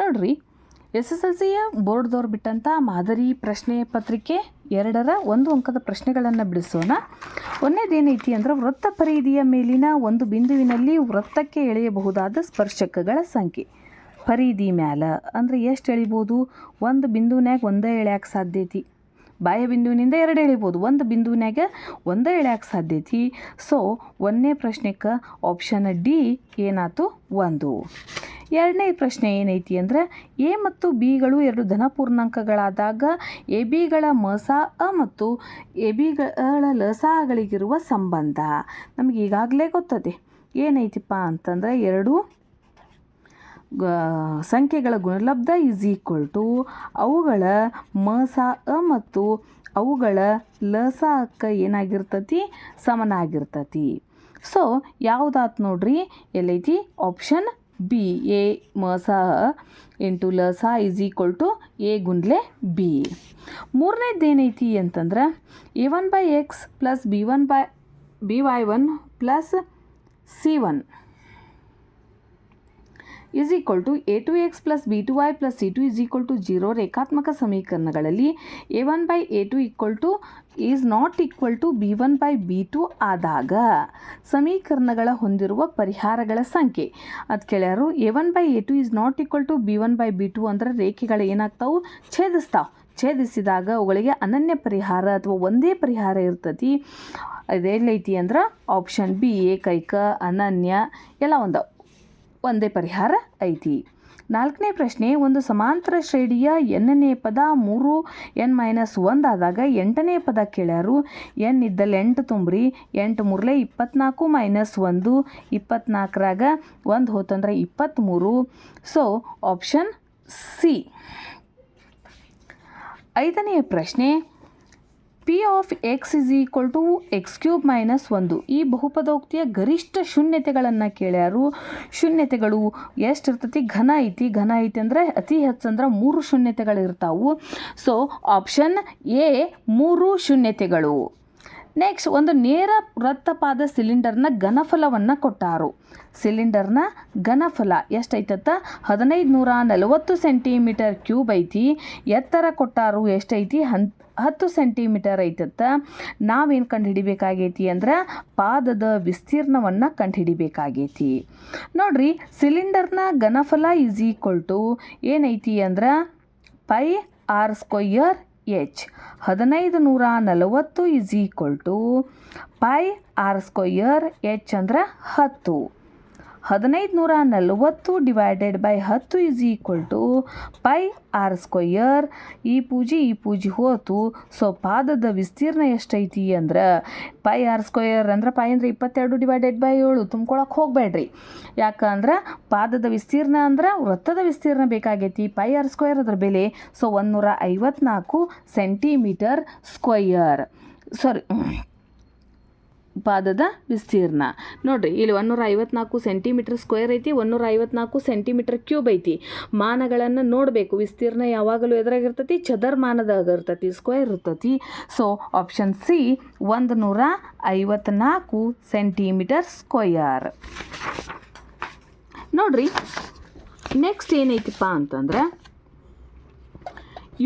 ನೋಡ್ರಿ, S S L ಸಿಯ ಬೋರ್ಡ್ದವ್ರು ಬಿಟ್ಟಂಥ ಮಾದರಿ ಪ್ರಶ್ನೆ ಪತ್ರಿಕೆ ಎರಡರ ಒಂದು ಅಂಕದ ಪ್ರಶ್ನೆಗಳನ್ನು ಬಿಡಿಸೋಣ. ಒಂದೇದೇನೈತಿ ಅಂದ್ರೆ ವೃತ್ತ ಪರಿಧಿಯ ಮೇಲಿನ ಒಂದು ಬಿಂದುವಿನಲ್ಲಿ ವೃತ್ತಕ್ಕೆ ಎಳೆಯಬಹುದಾದ ಸ್ಪರ್ಶಕಗಳ ಸಂಖ್ಯೆ. ಪರಿಧಿ ಮ್ಯಾಲ ಅಂದ್ರೆ ಎಷ್ಟು ಎಳಿಬೋದು? ಒಂದು ಬಿಂದುವಿನಾಗ ಒಂದೇ ಎಳೆಯಕ್ಕೆ ಸಾಧ್ಯತೆ ಬಾಯ ಬಿಂದುವಿನಿಂದ ಎರಡು ಎಳಿಬೋದು. ಒಂದು ಬಿಂದುವಿನಾಗ ಒಂದೇ ಎಳೆಯಕ್ಕೆ ಸಾಧ್ಯತೆ ಸೊ ಒಂದನೇ ಪ್ರಶ್ನೆಗೆ ಆಪ್ಷನ್ ಡಿ ಏನಾಯ್ತು ಒಂದು. ಎರಡನೇ ಪ್ರಶ್ನೆ ಏನೈತಿ ಅಂದ್ರೆ, ಎ ಮತ್ತು ಬಿಗಳು ಎರಡು ಧನಪೂರ್ಣಾಂಕಗಳಾದಾಗ ಎ ಬಿಗಳ ಮಸ, ಅ ಮತ್ತು ಎ ಬಿಗಳ ಲಸಗಳಿಗಿರುವ ಸಂಬಂಧ. ನಮಗೆ ಈಗಾಗಲೇ ಗೊತ್ತದೆ. ಏನೈತಿಪ್ಪ ಅಂತಂದ್ರೆ, ಎರಡು ಸಂಖ್ಯೆಗಳ ಗುಣಲಬ್ಧ ಈಸ್ ಈಕ್ವಲ್ ಟು ಅವುಗಳ ಮಸ, ಅ ಮತ್ತು ಅವುಗಳ ಲಸ ಅಕ್ಕ ಏನಾಗಿರ್ತತಿ? ಸಮನಾಗಿರ್ತತಿ. ಸೊ ಯಾವುದಾತು ನೋಡ್ರಿ, ಎಲ್ಲೈತಿ? ಆಪ್ಷನ್ ಬಿ ಎ ಮಸ ಇಂಟು ಲಸ ಈಸ್ ಈಕ್ವಲ್ ಟು ಎ ಗುಂಡ್ಲೆ ಬಿ ಮೂರನೇದು ಏನೈತಿ ಅಂತಂದ್ರೆ A one by X plus B one by B Y one plus C one is equal to A two X plus B two Y plus C two is equal to zero ರೇಖಾತ್ಮಕ ಸಮೀಕರಣಗಳಲ್ಲಿ A one by A two equal to is not equal to B one by B two ಆದಾಗ ಸಮೀಕರಣಗಳ ಹೊಂದಿರುವ ಪರಿಹಾರಗಳ ಸಂಖ್ಯೆ. ಅದು ಕೇಳ್ಯಾರು A one by A two is not equal to B one by B two ಅಂದ್ರೆ ರೇಖೆಗಳು ಏನಾಗ್ತಾವೆ? ಛೇದಿಸ್ತಾವೆ. ಛೇದಿಸಿದಾಗ ಅವುಗಳಿಗೆ ಅನನ್ಯ ಪರಿಹಾರ ಅಥವಾ ಒಂದೇ ಪರಿಹಾರ ಇರ್ತತಿ. ಅದೇಲೈತಿ ಅಂದ್ರೆ ಆಪ್ಷನ್ ಬಿ ಏಕೈಕ, ಅನನ್ಯ, ಎಲ್ಲ ಒಂದು ಒಂದೇ ಪರಿಹಾರ ಐತಿ. ನಾಲ್ಕನೇ ಪ್ರಶ್ನೆ, ಒಂದು ಸಮಾಂತರ ಶ್ರೇಣಿಯ ಎನ್ನನೇ ಪದ ಮೂರು ಎನ್ ಮೈನಸ್ ಒಂದಾದಾಗ ಎಂಟನೇ ಪದ ಕೇಳ್ಯಾರು? ಎನ್ ಇದ್ದಲ್ಲಿ ಎಂಟು ತುಂಬ್ರಿ, ಎಂಟು ಮೂರಲೆ ಇಪ್ಪತ್ನಾಲ್ಕು ಮೈನಸ್ ಒಂದು, ಇಪ್ಪತ್ನಾಲ್ಕರಾಗ ಒಂದು ಹೋತಂದ್ರೆ ಇಪ್ಪತ್ತ್ಮೂರು ಸೊ ಆಪ್ಷನ್ ಸಿ ಐದನೆಯ ಪ್ರಶ್ನೆ P of X is equal to X cube minus ಒಂದು. ಈ ಬಹುಪದೋಕ್ತಿಯ ಗರಿಷ್ಠ ಶೂನ್ಯತೆಗಳನ್ನು ಕೇಳ್ಯಾರು. ಶೂನ್ಯತೆಗಳು ಎಷ್ಟು ಇರ್ತತಿ ಘನ ಐತಿ. ಘನ ಐತಿ ಅಂದರೆ ಅತಿ ಹೆಚ್ಚಂದ್ರೆ ಮೂರು ಶೂನ್ಯತೆಗಳು ಇರ್ತಾವು ಸೊ ಆಪ್ಷನ್ ಎ ಮೂರು ಶೂನ್ಯತೆಗಳು. ನೆಕ್ಸ್ಟ್ ಒಂದು ನೇರ ವೃತ್ತಪಾದ ಸಿಲಿಂಡರ್ನ ಘನಫಲವನ್ನು ಕೊಟ್ಟಾರು. ಸಿಲಿಂಡರ್ನ ಘನಫಲ ಎಷ್ಟೈತತ್ತ ಹದಿನೈದು ನೂರ ನಲವತ್ತು ಸೆಂಟಿಮೀಟರ್ ಕ್ಯೂಬ್ ಐತಿ. ಎತ್ತರ ಕೊಟ್ಟಾರು ಎಷ್ಟೈತಿ? ಹನ್ ಹತ್ತು ಸೆಂಟಿಮೀಟರ್ ಐತತ್ತ. ನಾವೇನು ಕಂಡುಹಿಡಿಬೇಕಾಗೈತಿ ಅಂದ್ರೆ ಪಾದದ ವಿಸ್ತೀರ್ಣವನ್ನು ಕಂಡುಹಿಡಿಬೇಕಾಗೈತಿ. ನೋಡ್ರಿ, ಸಿಲಿಂಡರ್ನ ಘನಫಲ ಈಸ್ ಈಕ್ವಲ್ ಟು ಏನೈತಿ ಅಂದ್ರೆ ಪೈ ಆರ್ ಸ್ಕ್ವಯರ್ ಎಚ್ ಹದಿನೈದು ನೂರ ನಲವತ್ತು is equal to pi R square H ಅಂದ್ರೆ ಹತ್ತು. ಹದಿನೈದು ನೂರ ನಲವತ್ತು ಡಿವೈಡೆಡ್ ಬೈ ಹತ್ತು is equal to pi R square ಈ ಪೂಜಿ ಈ ಪೂಜಿ ಹೋತು. ಸೊ ಪಾದದ ವಿಸ್ತೀರ್ಣ ಎಷ್ಟೈತಿ ಅಂದ್ರೆ ಪೈ ಆರ್ ಸ್ಕ್ವಯರ್ ಅಂದ್ರೆ ಪೈ ಅಂದ್ರೆ ಇಪ್ಪತ್ತೆರಡು ಡಿವೈಡೆಡ್ ಬೈ ಏಳು. ತುಂಬ್ಕೊಳಕ್ಕೆ ಹೋಗಬೇಡ್ರಿ. ಯಾಕಂದ್ರೆ ಪಾದದ ವಿಸ್ತೀರ್ಣ ಅಂದ್ರೆ ವೃತ್ತದ ವಿಸ್ತೀರ್ಣ ಬೇಕಾಗೈತಿ. ಪೈ ಆರ್ ಸ್ಕ್ವಯರ್ ಅದ್ರ ಬೆಲೆ ಸೊ ಒಂದು ನೂರ ಐವತ್ನಾಲ್ಕು ಸೆಂಟಿಮೀಟರ್ ಸ್ಕ್ವಯರ್ ಸಾರಿ ಪಾದದ ವಿಸ್ತೀರ್ಣ. ನೋಡ್ರಿ, ಇಲ್ಲಿ ಒಂದೂರ ಐವತ್ನಾಲ್ಕು ಸೆಂಟಿಮೀಟರ್ ಸ್ಕ್ವೇರ್ ಐತಿ ಒಂದೂರ ಐವತ್ನಾಲ್ಕು ಸೆಂಟಿಮೀಟರ್ ಕ್ಯೂಬ್ ಐತಿ. ಮಾನಗಳನ್ನು ನೋಡಬೇಕು, ವಿಸ್ತೀರ್ಣ ಯಾವಾಗಲೂ ಎದುರಾಗಿರ್ತತಿ ಚದರ್ ಮಾನದಾಗ ಇರ್ತೈತಿ. ಸ್ಕ್ವೇರ್ ಇರ್ತತಿ ಸೊ ಆಪ್ಷನ್ ಸಿ ಒಂದು ನೂರ ಐವತ್ನಾಲ್ಕು ಸೆಂಟಿಮೀಟರ್ ಸ್ಕ್ವಯರ್ ನೋಡ್ರಿ ನೆಕ್ಸ್ಟ್ ಏನೈತಿಪ್ಪ ಅಂತಂದ್ರೆ,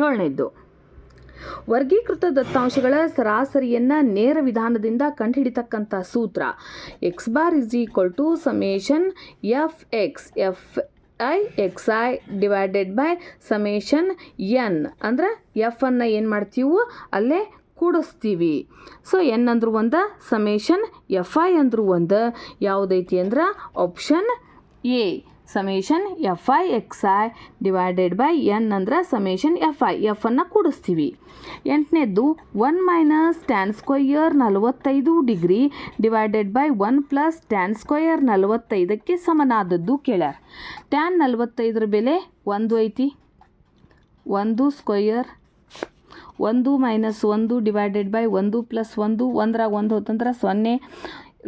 ಏಳನೇದ್ದು. ವರ್ಗೀಕೃತ ದತ್ತಾಂಶಗಳ ಸರಾಸರಿಯನ್ನು ನೇರ ವಿಧಾನದಿಂದ ಕಂಡುಹಿಡಿತಕ್ಕಂಥ ಸೂತ್ರ. X bar is equal to summation F X F I X I divided by summation N ಅಂದ್ರೆ ಎಫ್ ಅನ್ನು ಏನು ಮಾಡ್ತೀವೋ ಅಲ್ಲೇ ಕೂಡಿಸ್ತೀವಿ. ಸೊ ಎನ್ ಅಂದ್ರೂ ಒಂದು ಸಮೇಷನ್ ಎಫ್ ಐ ಅಂದ್ರೂ ಒಂದು. ಯಾವುದೈತಿ ಅಂದ್ರೆ option A summation F I X I divided by N ಅಂದ್ರೆ ಸಮೇಷನ್ ಎಫ್ ಐ, ಎಫ್ ಅನ್ನು ಕೂಡಿಸ್ತೀವಿ. ಎಂಟನೇದ್ದು, ಒನ್ ಮೈನಸ್ ಟ್ಯಾನ್ ಸ್ಕ್ವಯರ್ ನಲವತ್ತೈದು degree divided by one plus tan square ನಲವತ್ತೈದಕ್ಕೆ ಸಮನಾದದ್ದು ಕೇಳ್ಯಾರ ಟ್ಯಾನ್ ನಲವತ್ತೈದರ ಬೆಲೆ ಒಂದು ಐತಿ. ಒಂದು ಸ್ಕ್ವಯರ್ ಒಂದು ಮೈನಸ್ ಒಂದು ಡಿವೈಡೆಡ್ ಬೈ ಒಂದು ಪ್ಲಸ್ ಒಂದು ಒಂದರಾಗ ಒಂದು ಹೊತ್ತಂದ್ರೆ ಸೊನ್ನೆ.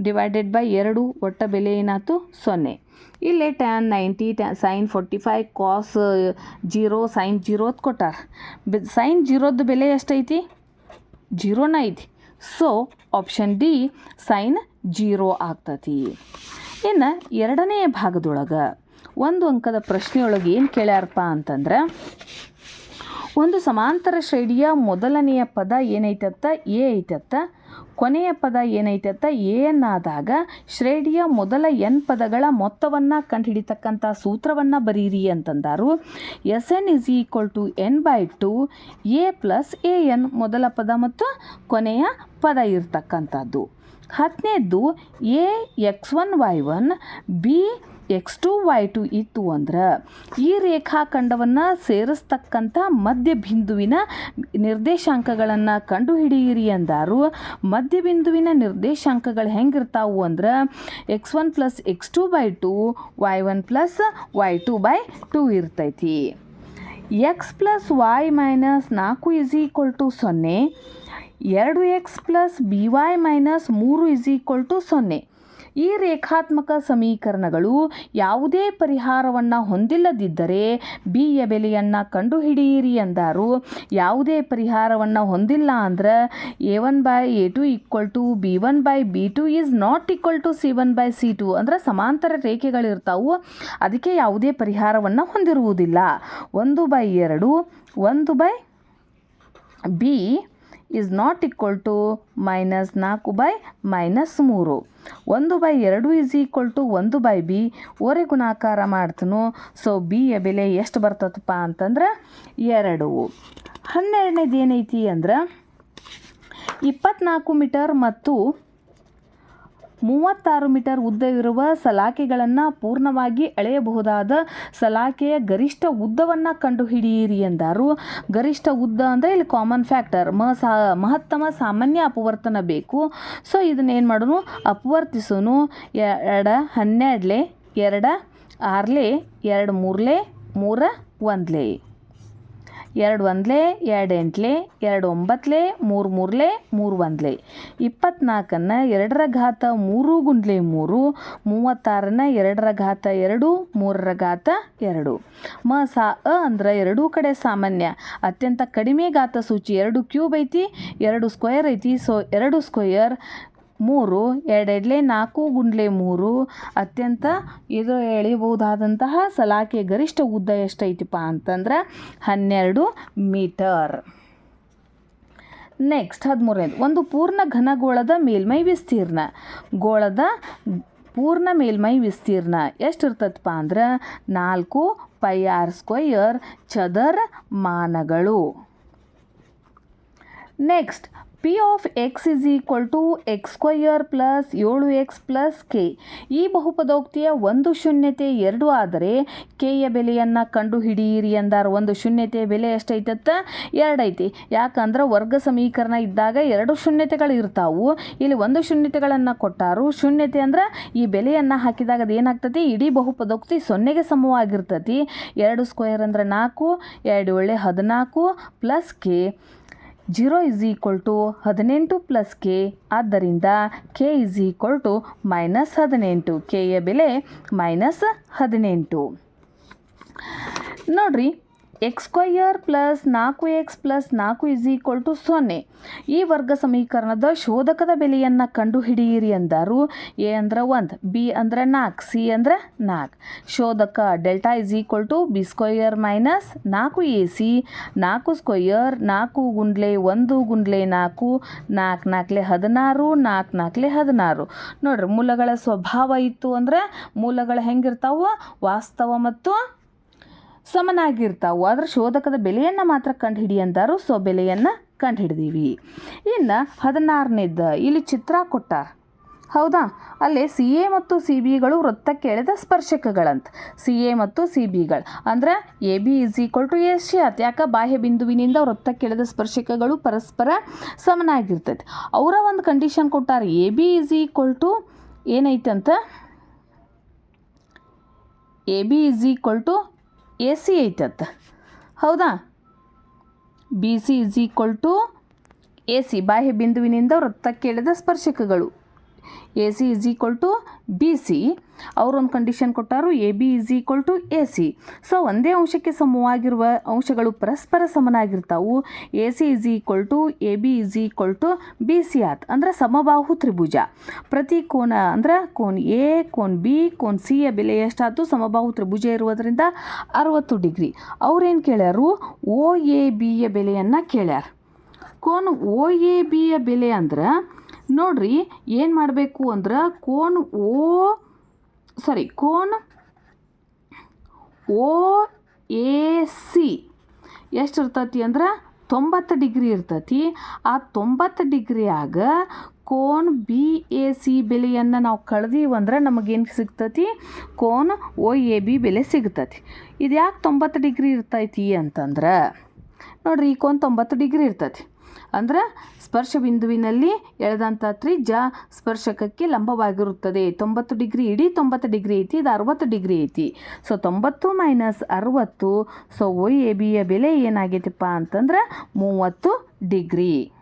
ಡಿವೈಡೆಡ್ ಬೈ ಎರಡು ಒಟ್ಟ ಬೆಲೆ ಏನಾಯ್ತು? ಸೊನ್ನೆ. ಇಲ್ಲೇ tan ninety ಟ್ಯಾ sine forty five cos zero sine ಜೀರೋದ್ ಕೊಟ್ಟಾರ. ಬೆ ಸೈನ್ ಜೀರೋದ ಬೆಲೆ ಎಷ್ಟೈತಿ? ಜೀರೋನ ಐತಿ. So option D sine zero ಆಗ್ತತಿ. ಇನ್ನು ಎರಡನೇ ಭಾಗದೊಳಗೆ ಒಂದು ಅಂಕದ ಪ್ರಶ್ನೆಯೊಳಗೆ ಏನು ಕೇಳ್ಯಾರಪ್ಪ ಅಂತಂದ್ರೆ ಒಂದು ಸಮಾಂತರ ಶ್ರೇಣಿಯ ಮೊದಲನೆಯ ಪದ ಏನೈತತ್ತ? ಎ ಐತತ್ತ. ಕೊನೆಯ ಪದ ಏನೈತತ್ತ? ಎ ಎನ್ನಾದಾಗ ಶ್ರೇಣಿಯ ಮೊದಲ ಎನ್ ಪದಗಳ ಮೊತ್ತವನ್ನು ಕಂಡುಹಿಡಿತಕ್ಕಂಥ ಸೂತ್ರವನ್ನು ಬರೀರಿ ಅಂತಂದಾರು. S N is equal to N by two, A plus A N ಮೊದಲ ಪದ ಮತ್ತು ಕೊನೆಯ ಪದ ಇರ್ತಕ್ಕಂಥದ್ದು. ಹತ್ತನೇದ್ದು, A X one Y one, B X two Y two ಇತ್ತು ಅಂದ್ರೆ ಈ ರೇಖಾಖಂಡವನ್ನು ಸೇರಿಸ್ತಕ್ಕಂಥ ಮಧ್ಯಬಿಂದುವಿನ ನಿರ್ದೇಶಾಂಕಗಳನ್ನು ಕಂಡುಹಿಡಿಯಿರಿ ಅಂದಾರು. ಮಧ್ಯಬಿಂದುವಿನ ನಿರ್ದೇಶಾಂಕಗಳು ಹೆಂಗಿರ್ತಾವು ಅಂದ್ರೆ X one plus X two by two Y one plus Y two by two ಇರ್ತೈತಿ. ಎಕ್ಸ್ ಪ್ಲಸ್ ವೈ ಮೈನಸ್ ನಾಲ್ಕು ಇಸ್ ಈಕ್ವಲ್ ಟು ಸೊನ್ನೆ. ಎರಡು X plus B Y minus ಮೂರು ಇಸ್ ಈಕ್ವಲ್ ಟು ಸೊನ್ನೆ. ಈ ರೇಖಾತ್ಮಕ ಸಮೀಕರಣಗಳು ಯಾವುದೇ ಪರಿಹಾರವನ್ನು ಹೊಂದಿಲ್ಲದಿದ್ದರೆ ಬಿಯ ಬೆಲೆಯನ್ನು ಕಂಡುಹಿಡಿಯಿರಿ ಅಂದಾರು. ಯಾವುದೇ ಪರಿಹಾರವನ್ನು ಹೊಂದಿಲ್ಲ ಅಂದ್ರೆ A one by A two equal to B one by B two is not equal to C one by C two ಅಂದರೆ ಸಮಾಂತರ ರೇಖೆಗಳಿರ್ತಾವು. ಅದಕ್ಕೆ ಯಾವುದೇ ಪರಿಹಾರವನ್ನು ಹೊಂದಿರುವುದಿಲ್ಲ. ಒಂದು ಬೈ ಎರಡು, ಒಂದು by B is not equal to minus ನಾಲ್ಕು ಬೈ ಮೈನಸ್ ಮೂರು. ಒಂದು ಬೈ ಎರಡು ಈಸ್ ಈಕ್ವಲ್ ಟು ಒಂದು ಬೈ ಬಿ ಓರೆ ಗುಣಾಕಾರ ಮಾಡ್ತನು. ಸೊ ಬಿಯ ಬೆಲೆ ಎಷ್ಟು ಬರ್ತದಪ್ಪ ಅಂತಂದ್ರೆ ಎರಡು. ಹನ್ನೆರಡನೇದು ಏನೈತಿ ಅಂದ್ರೆ ಇಪ್ಪತ್ನಾಲ್ಕು ಮೀಟರ್ ಮತ್ತು ಮೂವತ್ತಾರು ಮೀಟರ್ ಉದ್ದವಿರುವ ಸಲಾಕೆಗಳನ್ನು ಪೂರ್ಣವಾಗಿ ಅಳೆಯಬಹುದಾದ ಸಲಾಕೆಯ ಗರಿಷ್ಠ ಉದ್ದವನ್ನು ಕಂಡುಹಿಡಿಯಿರಿ ಎಂದರು. ಗರಿಷ್ಠ ಉದ್ದ ಅಂದರೆ ಇಲ್ಲಿ ಕಾಮನ್ ಫ್ಯಾಕ್ಟರ್ ಮ ಸಾ, ಮಹತ್ತಮ ಸಾಮಾನ್ಯ ಅಪವರ್ತನ ಬೇಕು. ಸೊ ಇದನ್ನೇನು ಮಾಡೋನು? ಅಪವರ್ತಿಸೋನು. ಎರಡ ಹನ್ನೆರಡಲೆ, ಎರಡ, ಆರ್ಲೆ, ಎರಡು ಮೂರ್ಲೆ, ಮೂರ, ಒಂದ್ಲೆ. ಎರಡು ಒಂದ್ಲೆ, ಎರಡು ಎಂಟ್ಲೆ, ಎರಡು ಒಂಬತ್ತಲೆ ಮೂರು ಮೂರ್ಲೆ, ಮೂರು ಒಂದ್ಲೆ. ಇಪ್ಪತ್ನಾಲ್ಕನ್ನು ಎರಡರ ಘಾತ ಮೂರು ಗುಂಡ್ಲೆ ಮೂರು, ಮೂವತ್ತಾರನ್ನ ಎರಡರ ಘಾತ ಎರಡು, ಮೂರರ ಘಾತ ಎರಡು. ಮ ಸಾ ಅ ಅಂದ್ರೆ ಎರಡೂ ಕಡೆ ಸಾಮಾನ್ಯ. ಅತ್ಯಂತ ಕಡಿಮೆ ಘಾತ ಸೂಚಿ ಎರಡು ಕ್ಯೂಬ್ ಐತಿ, ಎರಡು ಸ್ಕ್ವೇರ್ ಐತಿ, ಸೊ ಎರಡು ಸ್ಕ್ವೇರ್ ಮೂರು, ಎರಡೆಡ್ಲೆ ನಾಲ್ಕು ಗುಂಡ್ಲೆ ಮೂರು, ಅತ್ಯಂತ ಇದು ಎಳೆಯಬಹುದಾದಂತಹ ಸಲಾಕೆ ಗರಿಷ್ಠ ಉದ್ದ ಎಷ್ಟೈತಿಪ್ಪ ಅಂತಂದ್ರೆ ಹನ್ನೆರಡು ಮೀಟರ್. ನೆಕ್ಸ್ಟ್ ಹದಿಮೂರನೇದು, ಒಂದು ಪೂರ್ಣ ಘನಗೋಳದ ಮೇಲ್ಮೈ ವಿಸ್ತೀರ್ಣ. ಗೋಳದ ಪೂರ್ಣ ಮೇಲ್ಮೈ ವಿಸ್ತೀರ್ಣ ಎಷ್ಟಿರ್ತದಪ್ಪ ಅಂದ್ರೆ ನಾಲ್ಕು ಪೈ ಆರ್ ಸ್ಕ್ವಯರ್ ಚದರ ಮಾನಗಳು. Next p of x is equal to x square plus ಏಳು ಎಕ್ಸ್ ಪ್ಲಸ್ ಕೆ ಈ ಬಹುಪದೋಕ್ತಿಯ ಒಂದು ಶೂನ್ಯತೆ ಎರಡು ಆದರೆ ಕೆಯ ಬೆಲೆಯನ್ನು ಕಂಡುಹಿಡಿಯಿರಿ ಅಂದಾರ ಒಂದು ಶೂನ್ಯತೆ ಬೆಲೆ ಎಷ್ಟೈತತ್ತ? ಎರಡೈತಿ. ಯಾಕಂದ್ರೆ ವರ್ಗ ಸಮೀಕರಣ ಇದ್ದಾಗ ಎರಡು ಶೂನ್ಯತೆಗಳು ಇರ್ತಾವು. ಇಲ್ಲಿ ಒಂದು ಶೂನ್ಯತೆಗಳನ್ನು ಕೊಟ್ಟಾರು. ಶೂನ್ಯತೆ ಅಂದ್ರೆ ಈ ಬೆಲೆಯನ್ನು ಹಾಕಿದಾಗ ಅದೇನಾಗ್ತತಿ ಇಡೀ ಬಹುಪದೋಕ್ತಿ ಸೊನ್ನೆಗೆ ಸಮವಾಗಿರ್ತತಿ. ಎರಡು ಸ್ಕ್ವೇರ್ ಅಂದ್ರೆ ನಾಲ್ಕು, ಎರಡು ಒಳ್ಳೆ ಹದಿನಾಲ್ಕು plus k zero is equal to ಹದಿನೆಂಟು ಪ್ಲಸ್ ಕೆ ಆದ್ದರಿಂದ k is equal to minus ಹದಿನೆಂಟು. ಕೆಯ ಬೆಲೆ ಮೈನಸ್ ಹದಿನೆಂಟು. ನೋಡ್ರಿ ಎಕ್ಸ್ ಸ್ಕ್ವಯರ್ ಪ್ಲಸ್ ನಾಲ್ಕು ಎಕ್ಸ್ ಪ್ಲಸ್ ನಾಲ್ಕು ಇಸ್ ಈಕ್ವಲ್ ಟು ಸೊನ್ನೆ. ಈ ವರ್ಗ ಸಮೀಕರಣದ ಶೋಧಕದ ಬೆಲೆಯನ್ನು ಕಂಡುಹಿಡಿಯಿರಿ ಅಂದರು. ಎ ಅಂದ್ರೆ ಒಂದು, ಬಿ ಅಂದ್ರೆ ನಾಲ್ಕು, ಸಿ ಅಂದ್ರೆ ನಾಲ್ಕು. ಶೋಧಕ delta is equal to b square minus ನಾಲ್ಕು ಎ ಸಿ. ನಾಲ್ಕು ಸ್ಕ್ವಯರ್ ನಾಲ್ಕು ಗುಂಡ್ಲೆ ಒಂದು ಗುಂಡ್ಲೆ ನಾಲ್ಕು. ನಾಲ್ಕು ನಾಲ್ಕಲೆ ಹದಿನಾರು, ನಾಲ್ಕು ನಾಲ್ಕಲೆ ಹದಿನಾರು. ನೋಡ್ರಿ, ಮೂಲಗಳ ಸ್ವಭಾವ ಇತ್ತು ಅಂದ್ರೆ ಮೂಲಗಳು ಹೆಂಗಿರ್ತಾವೆ? ವಾಸ್ತವ ಮತ್ತು ಸಮನಾಗಿರ್ತಾವು. ಅದರ ಶೋಧಕದ ಬೆಲೆಯನ್ನು ಮಾತ್ರ ಕಂಡುಹಿಡಿ ಅಂತಾರು ಸೊ ಬೆಲೆಯನ್ನು ಕಂಡುಹಿಡ್ದೀವಿ. ಇನ್ನು ಹದಿನಾರನೇದ್ದು ಇಲ್ಲಿ ಚಿತ್ರ ಕೊಟ್ಟಾರ. ಹೌದಾ? ಅಲ್ಲಿ ಸಿ ಎ ಮತ್ತು ಸಿ ಬಿಗಳು ವೃತ್ತಕ್ಕೆ ಎಳೆದ ಸ್ಪರ್ಶಕಗಳಂತ. ಸಿ ಎ ಮತ್ತು ಸಿ ಬಿಗಳು ಅಂದ್ರೆ a b is equal to S ಯಾತ್ ಯಾಕೆ? ಬಾಹ್ಯ ಬಿಂದುವಿನಿಂದ ವೃತ್ತಕ್ಕೆ ಎಳೆದ ಸ್ಪರ್ಶಕಗಳು ಪರಸ್ಪರ ಸಮನಾಗಿರ್ತೈತೆ. ಅವರ ಒಂದು condition ಕೊಟ್ಟಾರೆ. A b is equal to ಏನೈತಂತ? A b is equal to a c ಐತತ್ತ ಹೌದಾ? B c is equal to a c ಬಾಹ್ಯ ಬಿಂದುವಿನಿಂದ ವೃತ್ತಕ್ಕೆ ಎಳೆದ ಸ್ಪರ್ಶಕಗಳು. A c is equal to b c ಅವರೊಂದು condition ಕೊಟ್ಟಾರು a b is equal to a c so ಒಂದೇ ಅಂಶಕ್ಕೆ ಸಮವಾಗಿರುವ ಅಂಶಗಳು ಪರಸ್ಪರ ಸಮನಾಗಿರ್ತಾವು. A c is equal to a b is equal to b c ಆತ್. ಅಂದ್ರೆ ಸಮಬಾಹು ತ್ರಿಭುಜ. ಪ್ರತಿ ಕೋನ ಅಂದ್ರೆ ಕೋನ್ ಎ ಕೋನ್ ಬಿ ಕೋನ್ ಸಿಯ ಬೆಲೆ ಎಷ್ಟಾಯ್ತು ಸಮಬಾಹು ತ್ರಿಭುಜ ಇರುವುದರಿಂದ ಅರವತ್ತು ಡಿಗ್ರಿ. ಅವ್ರೇನು ಕೇಳ್ಯಾರು? ಓ ಎ ಬಿಯ ಬೆಲೆಯನ್ನು ಕೇಳ್ಯಾರ. ಕೋನ್ ಓ ಎ ಬಿಯ ಬೆಲೆ ಅಂದ್ರೆ ನೋಡ್ರಿ ಏನು ಮಾಡಬೇಕು ಅಂದ್ರೆ ಕೋನ್ ಓ ಸಾರಿ ಕೋನ್ ಓ, ಎ, ಸಿ. ಎಷ್ಟು ಇರ್ತತಿ ಅಂದ್ರೆ ತೊಂಬತ್ತು ಡಿಗ್ರಿ ಇರ್ತತಿ. ಆ ತೊಂಬತ್ತು ಡಿಗ್ರಿಯಾಗ ಕೋನ್ ಬಿ, ಎ, ಸಿ ಬೆಲೆಯನ್ನು ನಾವು ಕಳೆದೀವಿ ಅಂದ್ರೆ ನಮಗೇನು ಸಿಗ್ತತಿ? ಕೋನ್ ಓ, ಎ, ಬಿ ಬೆಲೆ ಸಿಗ್ತತಿ. ಇದು ಯಾಕೆ ತೊಂಬತ್ತು ಡಿಗ್ರಿ ಇರ್ತೈತಿ ಅಂತಂದ್ರೆ, ನೋಡ್ರಿ ಈ ಕೋನ್ ತೊಂಬತ್ತು ಡಿಗ್ರಿ ಇರ್ತೈತಿ. ಅಂದ್ರೆ ಸ್ಪರ್ಶ ಬಿಂದುವಿನಲ್ಲಿ ಎಳೆದಂಥ ತ್ರಿಜ ಸ್ಪರ್ಶಕಕ್ಕೆ ಲಂಬವಾಗಿರುತ್ತದೆ. ತೊಂಬತ್ತು ಡಿಗ್ರಿ ಇಡೀ ತೊಂಬತ್ತು ಡಿಗ್ರಿ ಐತಿ, ಇದು ಅರವತ್ತು ಡಿಗ್ರಿ ಐತಿ. ಸೊ, ತೊಂಬತ್ತು ಮೈನಸ್ ಅರವತ್ತು, ಸೊ ಒ ಎ ಬಿಯ ಬೆಲೆ ಏನಾಗೈತಿಪ್ಪ ಅಂತಂದ್ರೆ ಮೂವತ್ತು ಡಿಗ್ರಿ.